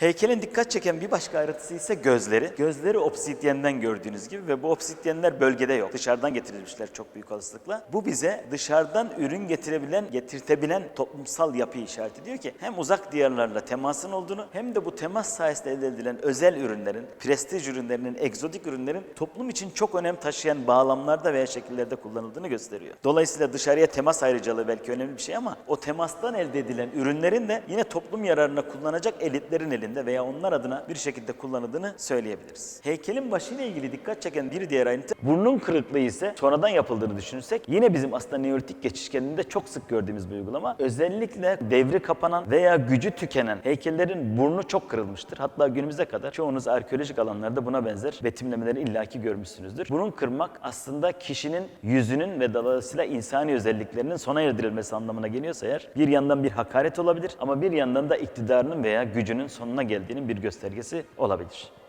Heykelin dikkat çeken bir başka ayrıntısı ise gözleri. Gözleri obsidyenden gördüğünüz gibi ve bu obsidyenler bölgede yok. Dışarıdan getirilmişler çok büyük olasılıkla. Bu bize dışarıdan ürün getirebilen, getirtebilen toplumsal yapıyı işaret ediyor ki hem uzak diyarlarla temasın olduğunu hem de bu temas sayesinde elde edilen özel ürünlerin, prestij ürünlerinin, egzotik ürünlerin toplum için çok önem taşıyan bağlamlarda veya şekillerde kullanıldığını gösteriyor. Dolayısıyla dışarıya temas ayrıcalığı belki önemli bir şey ama o temastan elde edilen ürünlerin de yine toplum yararına kullanacak elitlerin elinde veya onlar adına bir şekilde kullanıldığını söyleyebiliriz. Heykelin başıyla ilgili dikkat çeken bir diğer ayrıntı burnun kırıklığı ise sonradan yapıldığını düşünürsek yine bizim aslında Neolitik geçişkeninde çok sık gördüğümüz bir uygulama. Özellikle devri kapanan veya gücü tükenen heykellerin burnu çok kırılmıştır. Hatta günümüze kadar çoğunuz arkeolojik alanlarda buna benzer betimlemeleri illaki görmüşsünüzdür. Burun kırmak aslında kişinin yüzünün ve dolayısıyla insani özelliklerinin sona erdirilmesi anlamına geliyorsa eğer bir yandan bir hakaret olabilir ama bir yandan da iktidarının veya gücünün sonuna geldiğinin bir göstergesi olabilir.